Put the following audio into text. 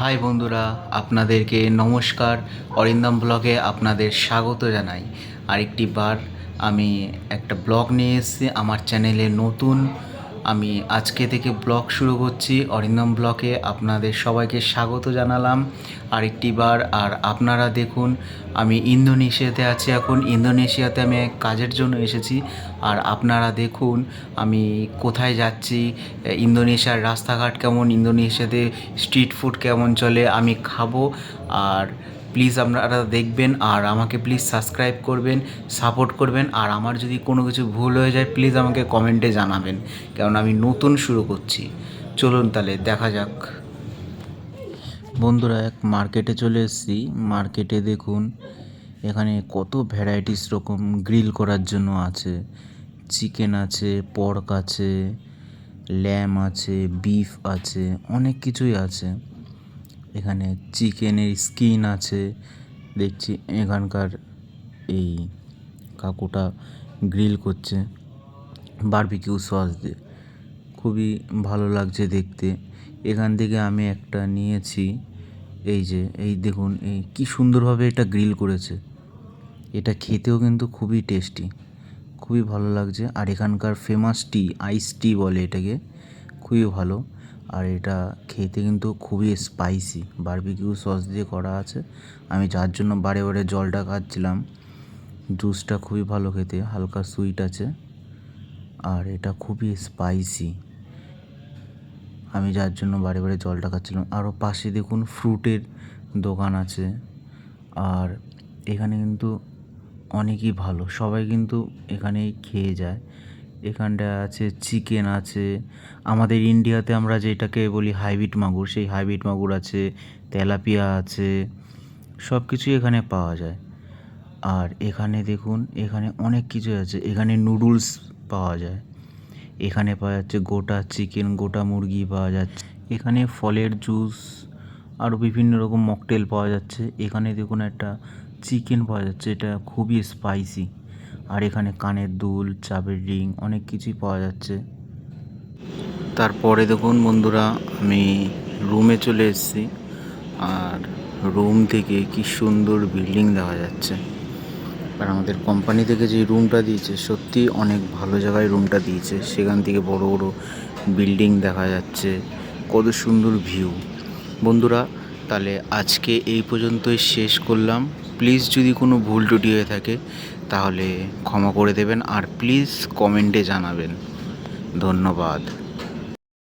High বন্ধুরা, আপনাদেরকে নমস্কার। অরিন্দম ব্লগে আপনাদের স্বাগত জানাই। আরেকটি বার আমি একটা ব্লগ নিয়ে এসেছি। আমার চ্যানেলে নতুন আমি আজকে থেকে ব্লগ শুরু করছি। অরিন্দম ব্লকে আপনাদের সবাইকে স্বাগত জানালাম। আরেকটি বার, আর আপনারা দেখুন, আমি ইন্দোনেশিয়াতে আছি এখন। ইন্দোনেশিয়াতে আমি কাজের জন্য এসেছি। আর আপনারা দেখুন, আমি কোথায় যাচ্ছি ইন্দোনেশিয়ার রাস্তাঘাট কেমন, ইন্দোনেশিয়াতে স্ট্রিট ফুড কেমন চলে, আমি খাব। আর প্লিজ আপনারা দেখবেন, আর আমাকে প্লিজ সাবস্ক্রাইব করবেন, সাপোর্ট করবেন। আর আমার যদি কোনো কিছু ভুল হয়ে যায়, প্লিজ আমাকে কমেন্টে জানাবেন। কারণ আমি নতুন শুরু করছি। চলুন তাহলে দেখা যাক। বন্ধুরা, এক মার্কেটে চলে এসেছি। মার্কেটে দেখুন, এখানে কত ভ্যারাইটিস রকম গ্রিল করার জন্য আছে। চিকেন আছে পর্ক আছে ল্যাম আছে বিফ আছে, অনেক কিছুই আছে। এখানে চিকেনের স্কিন আছে। দেখছি এখানকার এই কাকুটা গ্রিল করছে। বারবিকিউ সস দিয়ে। খুবই ভালো লাগছে দেখতে। এখান থেকে আমি একটা নিয়েছি। এই যে, এই দেখুন, এই কি সুন্দরভাবে এটা গ্রিল করেছে। এটা খেতেও কিন্তু খুবই টেস্টি, খুবই ভালো লাগছে। আর এখানকার ফেমাস টি আইস টি বলে এটাকে, খুবই ভালো। আর এটা খেতে কিন্তু খুবই স্পাইসি বারবিকিউ সস দিয়ে করা আছে। আমি যার জন্য বারে বারে জলটা খাচ্ছিলাম জুসটা খুবই ভালো খেতে, হালকা সুইট আছে। আর এটা খুবই স্পাইসি আমি যার জন্য বারে বারে জলটা খাচ্ছিলাম। আরও পাশে দেখুন ফ্রুটের দোকান আছে। আর এখানে কিন্তু অনেকই ভালো। সবাই কিন্তু এখানেই খেয়ে যায়। এখানটা আছে চিকেন আছে। আমাদের ইন্ডিয়াতে আমরা যেটাকে বলি হাইব্রিড মাগুর, সেই হাইব্রিড মাগুর আছে, তেলাপিয়া আছে সব কিছুই এখানে পাওয়া যায়। আর এখানে দেখুন, এখানে অনেক কিছু আছে। এখানে নুডলস পাওয়া যায়। এখানে পাওয়া যাচ্ছে গোটা চিকেন, গোটা মুরগি পাওয়া যাচ্ছে। এখানে ফলের জুস আরও বিভিন্ন রকম মকটেল পাওয়া যাচ্ছে। এখানে দেখুন একটা চিকেন পাওয়া যাচ্ছে, এটা খুবই স্পাইসি আর এখানে কানের দুল, চাবের রিং অনেক কিছুই পাওয়া যাচ্ছে। তারপরে দেখুন বন্ধুরা, আমি রুমে চলে এসেছি। আর রুম থেকে কি সুন্দর বিল্ডিং দেখা যাচ্ছে। আর আমাদের কোম্পানি থেকে যে রুমটা দিয়েছে, সত্যি অনেক ভালো জায়গায় রুমটা দিয়েছে। সেখান থেকে বড় বড় বিল্ডিং দেখা যাচ্ছে। কত সুন্দর ভিউ বন্ধুরা, তাহলে আজকে এই পর্যন্তই শেষ করলাম। প্লিজ যদি কোনো ভুল টুটি হয়ে থাকে, তাহলে ক্ষমা করে দেবেন আর প্লিজ কমেন্টে জানাবেন। ধন্যবাদ।